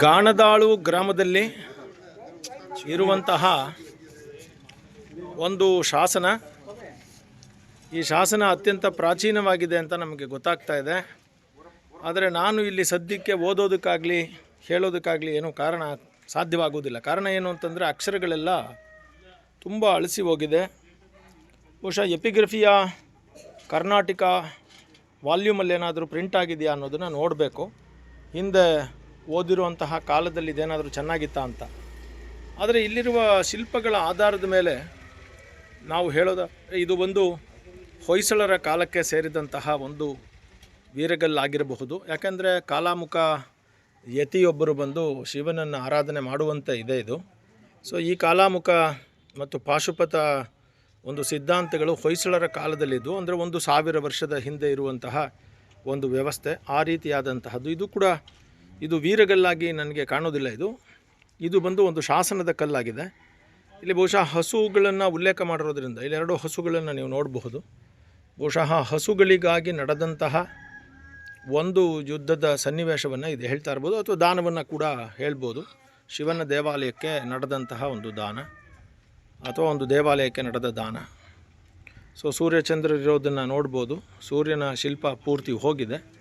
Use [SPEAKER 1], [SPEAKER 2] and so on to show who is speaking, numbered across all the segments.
[SPEAKER 1] ಗಾಣದಾಳು ಗ್ರಾಮದಲ್ಲಿ ಇರುವಂತಹ ಒಂದು ಶಾಸನ. ಈ ಶಾಸನ ಅತ್ಯಂತ ಪ್ರಾಚೀನವಾಗಿದೆ ಅಂತ ನಮಗೆ ಗೊತ್ತಾಗ್ತಾ ಇದೆ. ಆದರೆ ನಾನು ಇಲ್ಲಿ ಸದ್ಯಕ್ಕೆ ಓದೋದಕ್ಕಾಗಲಿ, ಹೇಳೋದಕ್ಕಾಗಲಿ ಏನೂ ಕಾರಣ ಸಾಧ್ಯವಾಗುವುದಿಲ್ಲ. ಕಾರಣ ಏನು ಅಂತಂದರೆ ಅಕ್ಷರಗಳೆಲ್ಲ ತುಂಬ ಅಳಿಸಿ ಹೋಗಿದೆ. ಬಹುಶಃ ಎಪಿಗ್ರಫಿಯ, ಕರ್ನಾಟಕ ವಾಲ್ಯೂಮಲ್ಲಿ ಏನಾದರೂ ಪ್ರಿಂಟ್ ಆಗಿದೆಯಾ ಅನ್ನೋದನ್ನು ನೋಡಬೇಕು. ಹಿಂದೆ ಓದಿರುವಂತಹ ಕಾಲದಲ್ಲಿ ಇದೇನಾದರೂ ಚೆನ್ನಾಗಿತ್ತಾ ಅಂತ. ಆದರೆ ಇಲ್ಲಿರುವ ಶಿಲ್ಪಗಳ ಆಧಾರದ ಮೇಲೆ ನಾವು ಹೇಳೋದ ಇದು ಒಂದು ಹೊಯ್ಸಳರ ಕಾಲಕ್ಕೆ ಸೇರಿದಂತಹ ಒಂದು ವೀರಗಲ್ಲಾಗಿರಬಹುದು. ಯಾಕೆಂದರೆ ಕಾಲಾಮುಖ ಯತಿಯೊಬ್ಬರು ಬಂದು ಶಿವನನ್ನು ಆರಾಧನೆ ಮಾಡುವಂತೆ ಇದೆ ಇದು. ಸೊ, ಈ ಕಾಲಾಮುಖ ಮತ್ತು ಪಾಶುಪತ ಒಂದು ಸಿದ್ಧಾಂತಗಳು ಹೊಯ್ಸಳರ ಕಾಲದಲ್ಲಿದ್ದು, ಅಂದರೆ ಒಂದು ಸಾವಿರ ವರ್ಷದ ಹಿಂದೆ ಇರುವಂತಹ ಒಂದು ವ್ಯವಸ್ಥೆ, ಆ ರೀತಿಯಾದಂತಹದ್ದು. ಇದು ಕೂಡ ಇದು ವೀರಗಲ್ಲಾಗಿ ನನಗೆ ಕಾಣೋದಿಲ್ಲ ಇದು. ಇದು ಬಂದು ಒಂದು ಶಾಸನದ ಕಲ್ಲಾಗಿದೆ. ಇಲ್ಲಿ ಬಹುಶಃ ಹಸುಗಳನ್ನು ಉಲ್ಲೇಖ ಮಾಡಿರೋದ್ರಿಂದ ಇಲ್ಲಿ ಎರಡು ಹಸುಗಳನ್ನು ನೀವು ನೋಡಬಹುದು. ಬಹುಶಃ ಹಸುಗಳಿಗಾಗಿ ನಡೆದಂತಹ ಒಂದು ಯುದ್ಧದ ಸನ್ನಿವೇಶವನ್ನು ಇದು ಹೇಳ್ತಾ ಇರ್ಬೋದು ಅಥವಾ ದಾನವನ್ನು ಕೂಡ ಹೇಳ್ಬೋದು. ಶಿವನ ದೇವಾಲಯಕ್ಕೆ ನಡೆದಂತಹ ಒಂದು ದಾನ ಅಥವಾ ಒಂದು ದೇವಾಲಯಕ್ಕೆ ನಡೆದ ದಾನ. ಸೊ ಸೂರ್ಯಚಂದ್ರ ಇರೋದನ್ನು ನೋಡ್ಬೋದು. ಸೂರ್ಯನ ಶಿಲ್ಪ ಪೂರ್ತಿ ಹೋಗಿದೆ.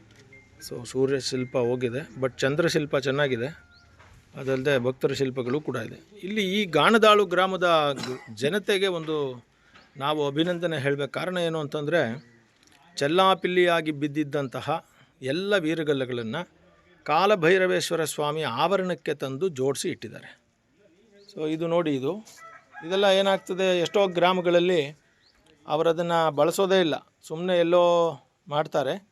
[SPEAKER 1] ಸೊ ಸೂರ್ಯ ಶಿಲ್ಪ ಹೋಗಿದೆ. ಬಟ್ ಚಂದ್ರ ಶಿಲ್ಪ ಚೆನ್ನಾಗಿದೆ. ಅದಲ್ಲದೆ ಭಕ್ತರ ಶಿಲ್ಪಗಳು ಕೂಡ ಇದೆ. ಇಲ್ಲಿ ಈ ಗಾಣದಾಳು ಗ್ರಾಮದ ಜನತೆಗೆ ಒಂದು ನಾವು ಅಭಿನಂದನೆ ಹೇಳಬೇಕು. ಕಾರಣ ಏನು ಅಂತಂದರೆ, ಚೆಲ್ಲಾಪಿಲ್ಲಿಯಾಗಿ ಬಿದ್ದಿದ್ದಂತಹ ಎಲ್ಲ ವೀರಗಲ್ಲಗಳನ್ನು ಕಾಲಭೈರವೇಶ್ವರ ಸ್ವಾಮಿ ಆವರಣಕ್ಕೆ ತಂದು ಜೋಡಿಸಿ ಇಟ್ಟಿದ್ದಾರೆ. ಸೊ ಇದು ನೋಡಿ ಇದು. ಇದೆಲ್ಲ ಏನಾಗ್ತದೆ? ಎಷ್ಟೋ ಗ್ರಾಮಗಳಲ್ಲಿ ಅವರದನ್ನು ಬಳಸೋದೇ ಇಲ್ಲ. ಸುಮ್ಮನೆ ಎಲ್ಲೋ ಮಾಡ್ತಾರೆ.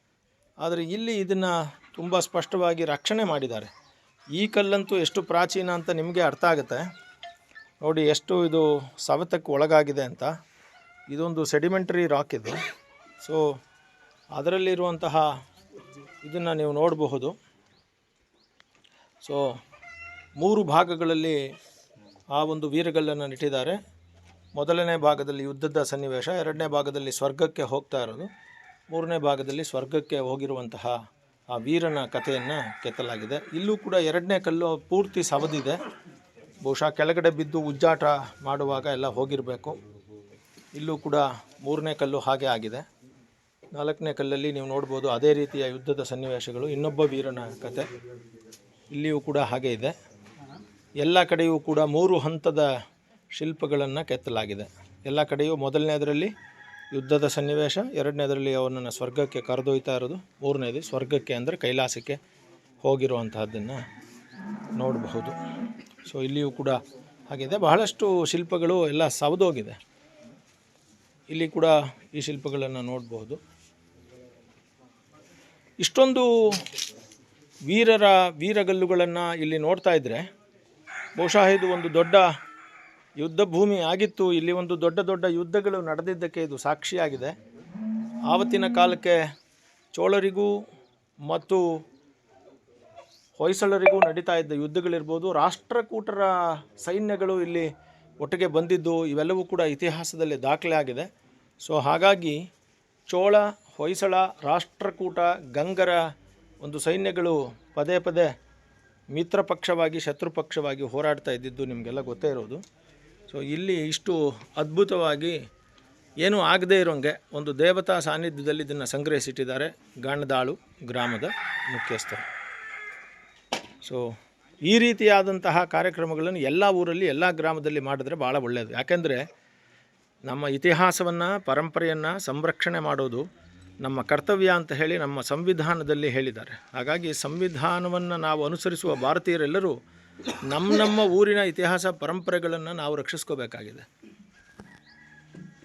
[SPEAKER 1] ಆದರೆ ಇಲ್ಲಿ ಇದನ್ನು ತುಂಬ ಸ್ಪಷ್ಟವಾಗಿ ರಕ್ಷಣೆ ಮಾಡಿದ್ದಾರೆ. ಈ ಕಲ್ಲಂತೂ ಎಷ್ಟು ಪ್ರಾಚೀನ ಅಂತ ನಿಮಗೆ ಅರ್ಥ ಆಗುತ್ತೆ. ನೋಡಿ ಎಷ್ಟು ಇದು ಸವೆತಕ್ಕೆ ಒಳಗಾಗಿದೆ ಅಂತ. ಇದೊಂದು ಸೆಡಿಮೆಂಟರಿ ರಾಕ್ ಇದು. ಸೊ, ಅದರಲ್ಲಿರುವಂತಹ ಇದನ್ನು ನೀವು ನೋಡಬಹುದು. ಸೊ, ಮೂರು ಭಾಗಗಳಲ್ಲಿ ಆ ಒಂದು ವೀರಗಲ್ಲನ್ನು ಇಟ್ಟಿದ್ದಾರೆ ಮೊದಲನೇ ಭಾಗದಲ್ಲಿ ಯುದ್ಧದ ಸನ್ನಿವೇಶ, ಎರಡನೇ ಭಾಗದಲ್ಲಿ ಸ್ವರ್ಗಕ್ಕೆ ಹೋಗ್ತಾ ಇರೋದು. ಮೂರನೇ ಭಾಗದಲ್ಲಿ ಸ್ವರ್ಗಕ್ಕೆ ಹೋಗಿರುವಂತಹ ಆ ವೀರನ ಕಥೆಯನ್ನು ಕೆತ್ತಲಾಗಿದೆ. ಇಲ್ಲೂ ಕೂಡ ಎರಡನೇ ಕಲ್ಲು ಪೂರ್ತಿ ಸವದಿದೆ. ಬಹುಶಃ ಕೆಳಗಡೆ ಬಿದ್ದು ಉಜ್ಜಾಟ ಮಾಡುವಾಗ ಎಲ್ಲ ಹೋಗಿರಬೇಕು. ಇಲ್ಲೂ ಕೂಡ ಮೂರನೇ ಕಲ್ಲು ಹಾಗೆ ಆಗಿದೆ. ನಾಲ್ಕನೇ ಕಲ್ಲಲ್ಲಿ ನೀವು ನೋಡ್ಬೋದು ಅದೇ ರೀತಿಯ ಯುದ್ಧದ ಸನ್ನಿವೇಶಗಳು, ಇನ್ನೊಬ್ಬ ವೀರನ ಕತೆ. ಇಲ್ಲಿಯೂ ಕೂಡ ಹಾಗೆ ಇದೆ. ಎಲ್ಲ ಕಡೆಯೂ ಕೂಡ ಮೂರು ಹಂತದ ಶಿಲ್ಪಗಳನ್ನು ಕೆತ್ತಲಾಗಿದೆ. ಎಲ್ಲ ಕಡೆಯೂ ಮೊದಲನೇದರಲ್ಲಿ ಯುದ್ಧದ ಸನ್ನಿವೇಶ, ಎರಡನೇದರಲ್ಲಿ ಅವನನ್ನು ಸ್ವರ್ಗಕ್ಕೆ ಕರೆದೊಯ್ತಾ ಇರೋದು, ಮೂರನೇದು ಸ್ವರ್ಗಕ್ಕೆ ಅಂದರೆ ಕೈಲಾಸಕ್ಕೆ ಹೋಗಿರುವಂತಹದ್ದನ್ನು ನೋಡಬಹುದು. ಸೊ ಇಲ್ಲಿಯೂ ಕೂಡ ಹಾಗಿದೆ. ಬಹಳಷ್ಟು ಶಿಲ್ಪಗಳು ಎಲ್ಲ ಸವದೋಗಿದೆ. ಇಲ್ಲಿ ಕೂಡ ಈ ಶಿಲ್ಪಗಳನ್ನು ನೋಡಬಹುದು. ಇಷ್ಟೊಂದು ವೀರರ ವೀರಗಲ್ಲುಗಳನ್ನು ಇಲ್ಲಿ ನೋಡ್ತಾ ಇದ್ದರೆ ಬಹುಶಃ ಇದು ಒಂದು ದೊಡ್ಡ ಯುದ್ಧ ಭೂಮಿ ಆಗಿತ್ತು. ಇಲ್ಲಿ ಒಂದು ದೊಡ್ಡ ದೊಡ್ಡ ಯುದ್ಧಗಳು ನಡೆದಿದ್ದಕ್ಕೆ ಇದು ಸಾಕ್ಷಿಯಾಗಿದೆ. ಆವತ್ತಿನ ಕಾಲಕ್ಕೆ ಚೋಳರಿಗೂ ಮತ್ತು ಹೊಯ್ಸಳರಿಗೂ ನಡೀತಾ ಇದ್ದ ಯುದ್ಧಗಳಿರ್ಬೋದು. ರಾಷ್ಟ್ರಕೂಟರ ಸೈನ್ಯಗಳು ಇಲ್ಲಿ ಒಟ್ಟಿಗೆ ಬಂದಿದ್ದು, ಇವೆಲ್ಲವೂ ಕೂಡ ಇತಿಹಾಸದಲ್ಲಿ ದಾಖಲೆ ಆಗಿದೆ. ಸೊ, ಹಾಗಾಗಿ ಚೋಳ, ಹೊಯ್ಸಳ, ರಾಷ್ಟ್ರಕೂಟ, ಗಂಗರ ಒಂದು ಸೈನ್ಯಗಳು ಪದೇ ಪದೇ ಮಿತ್ರ ಪಕ್ಷವಾಗಿ ಶತ್ರು ಪಕ್ಷವಾಗಿ ಹೋರಾಡ್ತಾ ಇದ್ದಿದ್ದು ನಿಮಗೆಲ್ಲ ಗೊತ್ತೇ ಇರೋದು. ಸೊ ಇಲ್ಲಿ ಇಷ್ಟು ಅದ್ಭುತವಾಗಿ ಏನೂ ಆಗದೇ ಇರೋಂಗೆ ಒಂದು ದೇವತಾ ಸಾನ್ನಿಧ್ಯದಲ್ಲಿ ಇದನ್ನು ಸಂಗ್ರಹಿಸಿಟ್ಟಿದ್ದಾರೆ ಗಣದಾಳು ಗ್ರಾಮದ ಮುಖ್ಯಸ್ಥರು. ಸೊ ಈ ರೀತಿಯಾದಂತಹ ಕಾರ್ಯಕ್ರಮಗಳನ್ನು ಎಲ್ಲ ಊರಲ್ಲಿ, ಎಲ್ಲ ಗ್ರಾಮದಲ್ಲಿ ಮಾಡಿದ್ರೆ ಭಾಳ ಒಳ್ಳೆಯದು ಯಾಕೆಂದರೆ ನಮ್ಮ ಇತಿಹಾಸವನ್ನು, ಪರಂಪರೆಯನ್ನು ಸಂರಕ್ಷಣೆ ಮಾಡೋದು ನಮ್ಮ ಕರ್ತವ್ಯ ಅಂತ ಹೇಳಿ ನಮ್ಮ ಸಂವಿಧಾನದಲ್ಲಿ ಹೇಳಿದ್ದಾರೆ. ಹಾಗಾಗಿ ಸಂವಿಧಾನವನ್ನು ನಾವು ಅನುಸರಿಸುವ ಭಾರತೀಯರೆಲ್ಲರೂ ನಮ್ಮ ನಮ್ಮ ಊರಿನ ಇತಿಹಾಸ ಪರಂಪರೆಗಳನ್ನು ನಾವು ರಕ್ಷಿಸ್ಕೋಬೇಕಾಗಿದೆ.